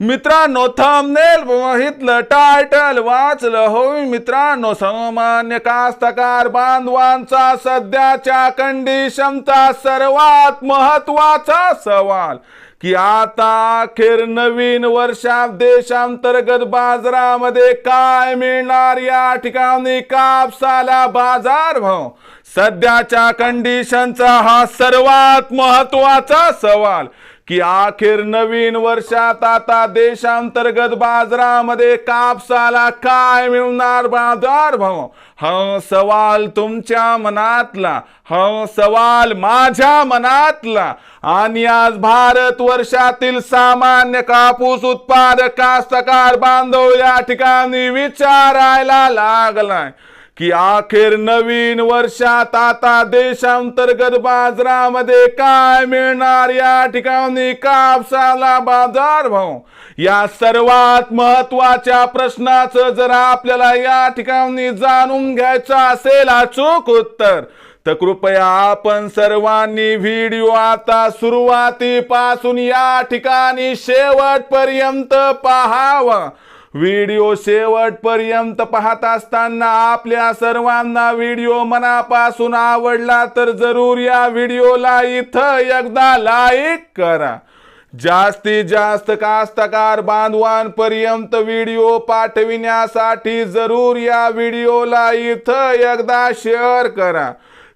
मित्रांनो थंबनेल बघितलं टायटल वाचलं हो मित्रांनो सामान्य कास्तकार बांधवांचा सध्याच्या कंडिशनचा सर्वात महत्त्वाचा सवाल. की आता अखेर नवीन वर्षात देशांतर्गत बाजारामध्ये काय मिळणार या ठिकाणी कापसाला बाजार भाव? सध्याच्या कंडिशनचा हा सर्वात महत्त्वाचा सवाल. की अखेर नवीन वर्षात आता देशांतर्गत बाजारामध्ये कापसाला काय मिळणार बाजार भाव? हा सवाल तुमच्या मनातला हा सवाल माझ्या मनातला. आणि आज भारत वर्षातील सामान्य कापूस उत्पादक कास्तकार बांधव या ठिकाणी विचारायला लागलाय की अखेर नवीन वर्षात आता देशांतर्गत बाजारामध्ये काय मिळणार? या ठिकाणी कापसाला बाजार भाव. या सर्वात महत्त्वाच्या प्रश्नाचं जर आपल्याला या ठिकाणी जाणून घ्यायचं असेल अचूक उत्तर. तर कृपया आपण सर्वांनी व्हिडिओ आता सुरुवातीपासून या ठिकाणी शेवटपर्यंत पाहावा. व्हिडिओ शेवटपर्यंत पाहत असताना आपल्या सर्वांना व्हिडिओ मनापासून आवडला तर जरूर या व्हिडिओला इथं एकदा लाईक करा. जास्तीत जास्त कास्तकार बांधवांपर्यंत व्हिडिओ पाठविण्यासाठी जरूर या व्हिडिओला इथं एकदा शेअर करा.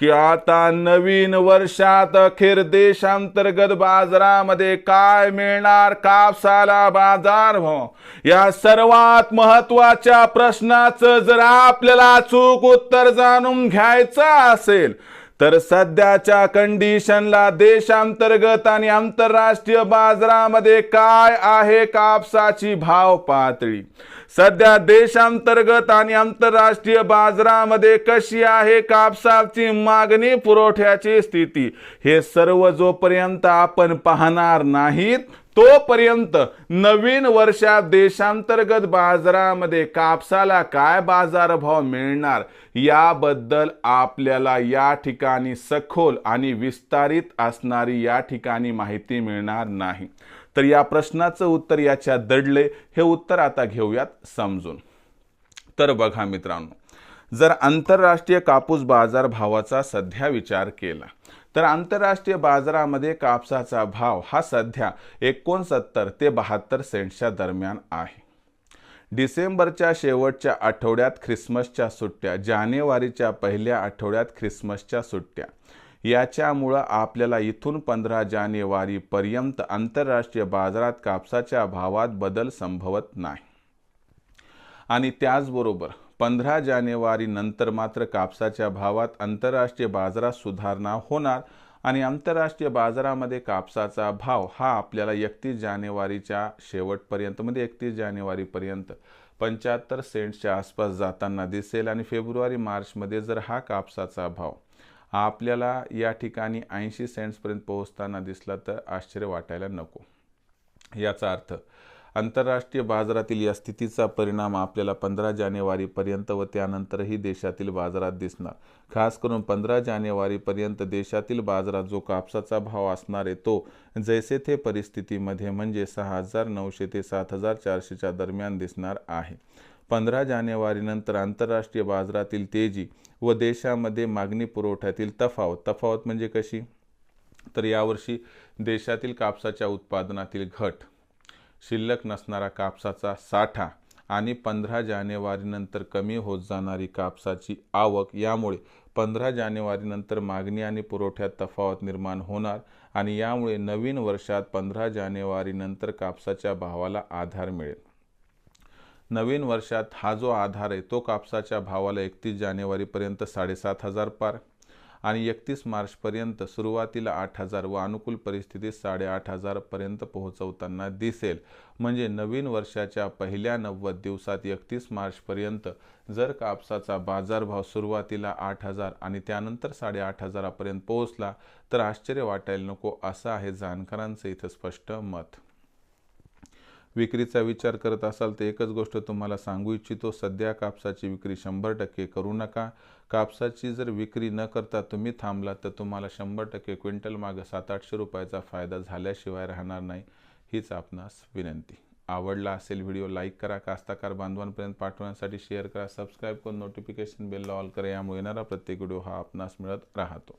की आता नवीन वर्षात अखेर देशांतर्गत बाजारामध्ये काय मिळणार कापसाला बाजार भाव या सर्वात महत्त्वाच्या प्रश्नाचं जर आपल्याला चूक उत्तर जाणून घ्यायचं असेल तर सध्याच्या कंडिशनला देशांतर्गत आणि आंतरराष्ट्रीय बाजारामध्ये काय आहे कापसाची भाव पातळी? सध्या देशांतर्गत आणि आंतरराष्ट्रीय बाजारामध्ये कशी आहे कापसाची मागणी पुरवठ्याची स्थिती हे सर्व जोपर्यंत आपण पाहणार नाहीत तोपर्यंत नवीन वर्षात देशांतर्गत बाजारामध्ये कापसाला काय बाजारभाव मिळणार याबद्दल आपल्याला या ठिकाणी सखोल आणि विस्तारित असणारी या ठिकाणी माहिती मिळणार नाही. तर या प्रश्नाचं उत्तर याच्या दडले हे उत्तर आता घेऊयात समजून. तर बघा मित्रांनो जर आंतरराष्ट्रीय कापूस बाजार भावाचा सध्या विचार केला तर आंतरराष्ट्रीय बाजारामध्ये कापसाचा भाव हा सध्या एकोणसत्तर ते बहात्तर सेंटच्या दरम्यान आहे. डिसेंबरच्या शेवटच्या आठवड्यात ख्रिसमसच्या सुट्ट्या जानेवारीच्या पहिल्या आठवड्यात ख्रिसमसच्या सुट्ट्या याच्यामुळं आपल्याला इथून पंधरा जानेवारीपर्यंत आंतरराष्ट्रीय बाजारात कापसाच्या भावात बदल संभवत नाही. आणि त्याचबरोबर पंधरा जानेवारी नंतर मात्र कापसाच्या भावात आंतरराष्ट्रीय बाजारात सुधारणा होणार आणि आंतरराष्ट्रीय बाजारामध्ये कापसाचा भाव हा आपल्याला एकतीस जानेवारीच्या शेवटपर्यंत म्हणजे एकतीस जानेवारीपर्यंत पंच्याहत्तर सेंट्सच्या आसपास जाताना दिसेल आणि फेब्रुवारी मार्चमध्ये जर हा कापसाचा भाव आपल्याला या ठिकाणी ऐंशी सेंट्सपर्यंत पोहोचताना दिसला तर आश्चर्य वाटायला नको. याचा अर्थ आंतरराष्ट्रीय बाजारातील या स्थितीचा परिणाम आपल्याला पंधरा जानेवारीपर्यंत व त्यानंतरही देशातील बाजारात दिसणार. खास करून पंधरा जानेवारीपर्यंत देशातील बाजारात जो कापसाचा भाव असणार आहे तो जैसे थे परिस्थितीमध्ये म्हणजे सहा हजार नऊशे ते सात हजार चारशेच्या दरम्यान दिसणार आहे. पंधरा जानेवारीनंतर आंतरराष्ट्रीय बाजारातील तेजी व देशामध्ये मागणी पुरवठ्यातील तफावत. तफावत म्हणजे कशी? तर यावर्षी देशातील कापसाच्या उत्पादनातील घट शिल्लक नसणारा कापसाचा साठा आणि पंधरा जानेवारीनंतर कमी होत जाणारी कापसाची आवक यामुळे पंधरा जानेवारीनंतर मागणी आणि पुरवठ्यात तफावत निर्माण होणार आणि यामुळे नवीन वर्षात पंधरा जानेवारीनंतर कापसाच्या भावाला आधार मिळेल. नवीन वर्षात हा जो आधार आहे तो कापसाच्या भावाला एकतीस जानेवारीपर्यंत साडेसात हजार पार आणि एकतीस मार्चपर्यंत सुरुवातीला आठ हजार व अनुकूल परिस्थितीत साडेआठ हजारपर्यंत पोहोचवताना दिसेल. म्हणजे नवीन वर्षाच्या पहिल्या नव्वद दिवसात एकतीस मार्चपर्यंत जर कापसाचा बाजारभाव सुरुवातीला आठ हजार आणि त्यानंतर साडेआठ हजारापर्यंत पोहोचला तर आश्चर्य वाटायला नको असं आहे जाणकारांचं इथं स्पष्ट मत. विक्रीचा विचार करत असाल तर एकच गोष्ट तुम्हाला सांगू इच्छितो सध्या कापसाची विक्री शंभर टक्के करू नका. कापसाची जर विक्री न करता तुम्ही थांबलात तर तुम्हाला शंभर टक्के क्विंटल मागं सात आठशे रुपयाचा फायदा झाल्याशिवाय राहणार नाही हीच आपणास विनंती. आवडला असेल व्हिडिओ लाईक करा कास्ताकार बांधवांपर्यंत पाठवण्यासाठी शेअर करा सबस्क्राईब करून नोटिफिकेशन बेलला ऑल करा यामुळे येणारा प्रत्येक व्हिडिओ हा आपणास मिळत राहतो.